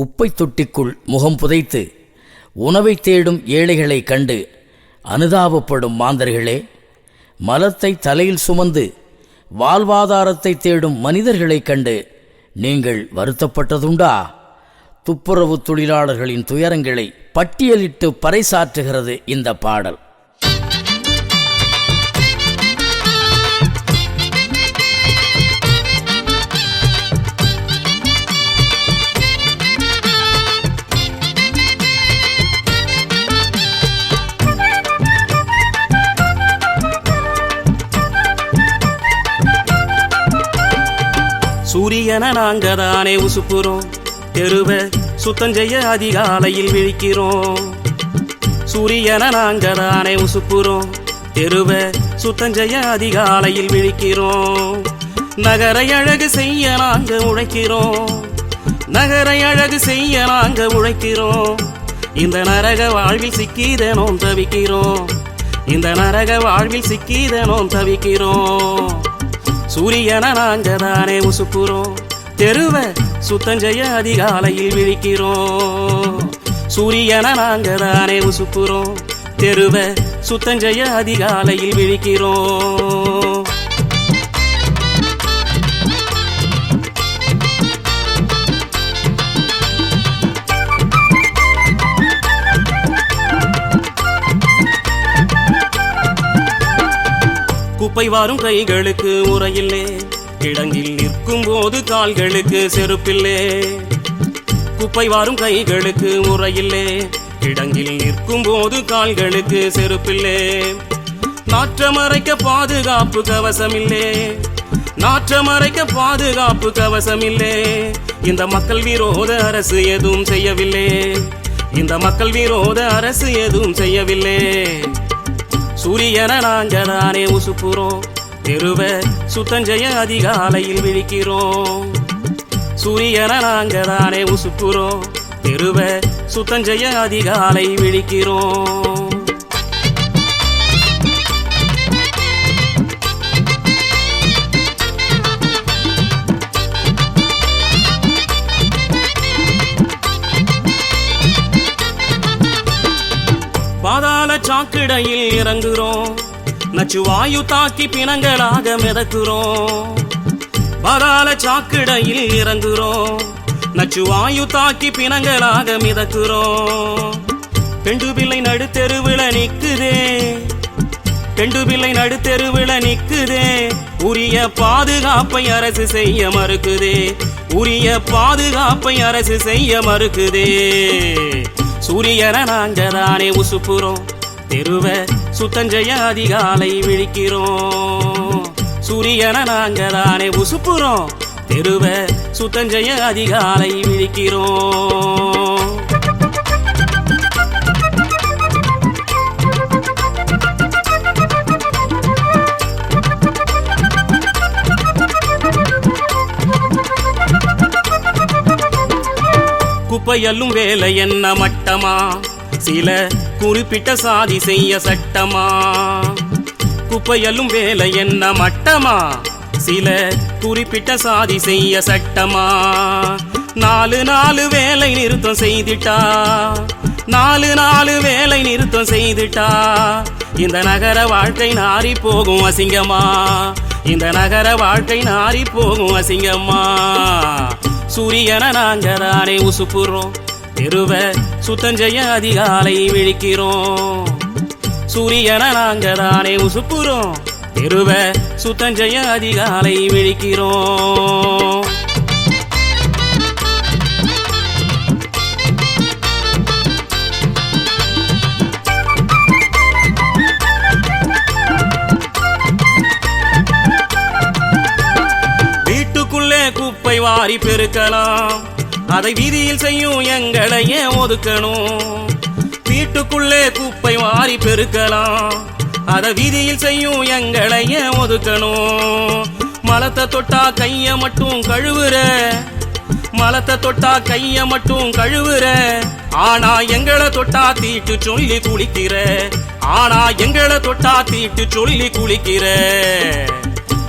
குப்பை தொட்டிக்குள் முகம் புதைத்து உணவை தேடும் ஏழைகளைக் கண்டு அனுதாபப்படும் மாந்தர்களே மலத்தை தலையில் சுமந்து வாழ்வாதாரத்தை தேடும் மனிதர்களைக் கண்டு நீங்கள் வருத்தப்பட்டதுண்டா? துப்புரவு தொழிலாளர்களின் துயரங்களை பட்டியலிட்டு பறைசாற்றுகிறது இந்த பாடல். சூரியனை நாங்க தானே உசுப்புறோம். தெருவ சுத்தம் செய்ய அதிகாலையில் விழிக்கிறோம். சூரியன நாங்க தானே உசுப்புறோம். தெருவ சுத்தம் செய்ய அதிகாலையில் விழிக்கிறோம். நகரை அழகு செய்ய நாங்க உழைக்கிறோம். நகரை அழகு செய்ய நாங்க உழைக்கிறோம். இந்த நரக வாழ்வில் சிக்கிதனோம் தவிக்கிறோம். இந்த நரக வாழ்வில் சிக்கிதனோம் தவிக்கிறோம். சூரியனை நாங்கதானே உசுக்குறோம் உசுப்புறோம். தெருவ சுத்தம் செய்ய அதிகாலையில் விழிக்கிறோம். சூரியனை நாங்கதானே உசுக்குறோம் உசுப்புறோம். தெருவ சுத்தம் செய்ய அதிகாலையில் விழிக்கிறோம். குப்பை வாரும் கைகளுக்கு உரையில்லே. கிடங்கில் நிற்கும் போது கால்களுக்கு செருப்பில்லே. குப்பை வாரும் கைகளுக்கு உரையில்லே. கிடங்கில் நிற்கும் போது கால்களுக்கு செருப்பில்லே. நாற்றமறைக்க பாதுகாப்பு கவசமில்லே. நாற்றமறைக்க பாதுகாப்பு கவசமில்லே. இந்த மக்கள் விரோத அரசு எதுவும் செய்யவில்லை. இந்த மக்கள் விரோத அரசு எதுவும் செய்யவில்லை. சூரியன நாங்கதானே உசுப்புறோம். தெருவ சுத்தஞ்செய்ய அதிகாலையில் விழிக்கிறோம். சூரியன நாங்கதானே உசுப்புறோம். தெருவ சுத்தஞ்செய்ய அதிகாலை விழிக்கிறோம். கால சாக்கிடையில் இறங்குறோம் நச்சு வாயு தாக்கி பிணங்களாக மிதக்குறோம். பாதாள சாக்கிடையில் இறங்குறோம் நச்சு வாயு தாக்கி பிணங்களாக மிதக்குறோம். பெண்டு பிள்ளை நடுத்தெருவில் நிற்குதே பெண்டு பிள்ளை நடுத்தெருவில் நிற்குதே உரிய பாதுகாப்பை அரசு செய்ய மறுக்குதே. உரிய பாதுகாப்பை அரசு செய்ய மறுக்குதே. சூரியன நாங்கதானே உசுப்புறோம். தெருவ சுத்தஞ்செய்ய அதிகாலை விழிக்கிறோம். சூரியன நாங்கதானே உசுப்புறோம். தெருவ சுத்தஞ்செய்ய அதிகாலை விழிக்கிறோம். குப்பையல்லும் வேலை என்ன மட்டமா? சில குறிப்பிட்ட சாதி செய்ய சட்டமா? குப்பையலும் வேலை என்ன மட்டமா? சில குறிப்பிட்ட சாதி செய்ய சட்டமா? நாலு நாலு வேலை நிறுத்தம் செய்துட்டா? நாலு நாலு வேலை நிறுத்தம் செய்துட்டா? இந்த நகர வாழ்க்கை நாரி போகும் அசிங்கமா? இந்த நகர வாழ்க்கை நாரி போகும் அசிங்கம்மா சூரியனை நாங்க தானே உசுப்புறோம். தெருவ சுத்தம் செய்ய அதிகாலை விழிக்கிறோம். சூரியனை நாங்க தானே உசுப்புறோம். தெருவ சுத்தம் செய்ய அதிகாலை விழிக்கிறோம். வாரி பெருக்கலாம். அதை வீதியில் செய்யும் எங்களையே ஒதுக்கணும். வீட்டுக்குள்ளே குப்பை வாரி பெருக்கலாம். அதை வீதியில் செய்யும் எங்களை ஏன் ஒதுக்கணும். மலத்தை தொட்டா கைய மட்டும் கழுவுற. மலத்தை தொட்டா கைய மட்டும் கழுவுற. ஆனா எங்களை தொட்டா தீட்டு சொல்லி குளிக்கிற. ஆனா எங்களை தொட்டா தீட்டு சொல்லி குளிக்கிற.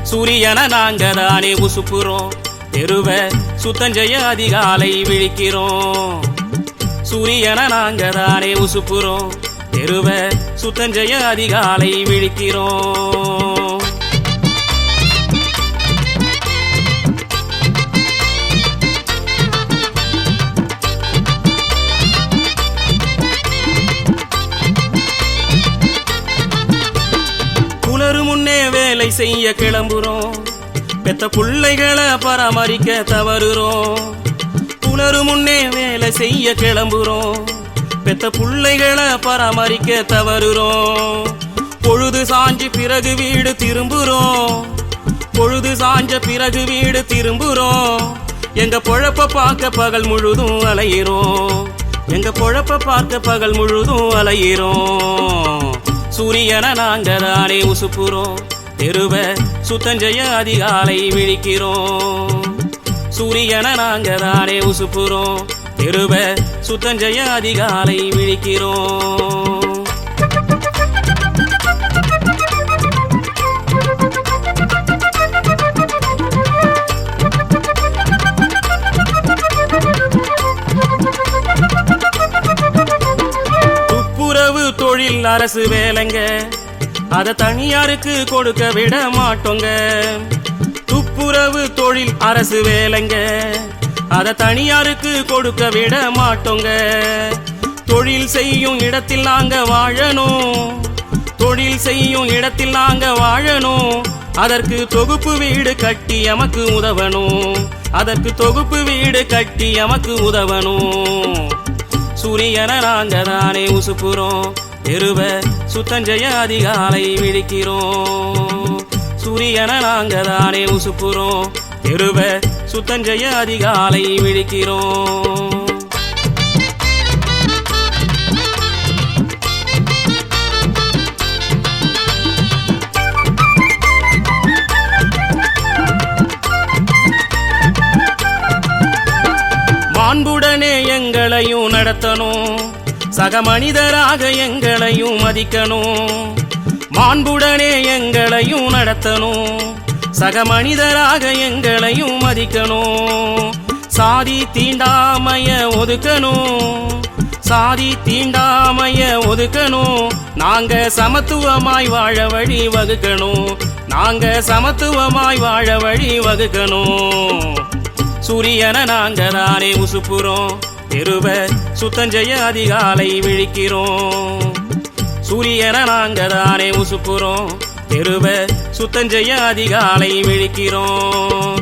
சூரியனை நாங்க தானே உசுப்புறோம். தெருவ சுத்தஞ்செய்ய அதிகாலை விழிக்கிறோம். சூரியனை நாங்க தானே உசுப்புறோம். தெருவ சுத்தஞ்செய்ய அதிகாலை விழிக்கிறோம். முன்னே வேலை செய்ய கிளம்புறோம். பெத்த புள்ளைகளை பராமரிக்க தவறுறோம். உணரு முன்னே வேலை செய்ய கிளம்புறோம். பெத்த புள்ளைகளை பராமரிக்க தவறுறோம். பொழுது சாஞ்சு பிறகு வீடு திரும்புறோம். பொழுது சாஞ்ச பிறகு வீடு திரும்புறோம். எங்க பொழப்ப பார்க்க பகல் முழுதும் அலையிறோம். எங்க பொழப்ப பார்க்க பகல் முழுதும் அலையிறோம். சூரியனை நாங்க தானே உசுப்புறோம். தெருவ சுத்தஞ்செய்ய அதிகாலை விழிக்கிறோம். சூரியனை நாங்க தானே உசுப்புறோம். தெருவ சுத்தஞ்செய்ய அதிகாலை விழிக்கிறோம். தொழில் அரசு வேலைங்க. அத தனியாருக்கு கொடுக்க விட மாட்டோங்க. துப்புரவு தொழில் அரசு வேலைங்க. அத தனியாருக்கு கொடுக்க விட மாட்டோங்க. தொழில் செய்யும் இடத்தில் நாங்க வாழணும். தொழில் செய்யும் இடத்தில் நாங்க வாழணும். அதற்கு தொகுப்பு வீடு கட்டி எமக்கு உதவணும். அதற்கு தொகுப்பு வீடு கட்டி எமக்கு உதவணும். சூரியனை நாங்க தானே உசுப்புறோம். தெருவ சுத்தஞ்செய்ய அதிகாலை விழிக்கிறோம். சூரியனை நாங்க தானே உசுப்புறோம். தெருவ சுத்தஞ்செய்ய அதிகாலை விழிக்கிறோம். மாண்புடனே எங்களையும் நடத்தணும். சக மனிதராக எங்களையும் மதிக்கணும். மாண்புடனே எங்களையும் நடத்தணும். சக மனிதராக எங்களையும் மதிக்கணும். சாதி தீண்டாமைய ஒதுக்கணும். சாதி தீண்டாமைய ஒதுக்கணும். நாங்க சமத்துவமாய் வாழ வழி வகுக்கணும். நாங்க சமத்துவமாய் வாழ வழி வகுக்கணும். சூரியனை நாங்க தானே உசுப்புறோம். தெருவ சுத்தஞ்செய்ய அதிகாலை விழிக்கிறோம். சூரியனை நாங்க தானே உசுப்புறோம் தெருவ சுத்தஞ்செய்ய அதிகாலை விழிக்கிறோம்.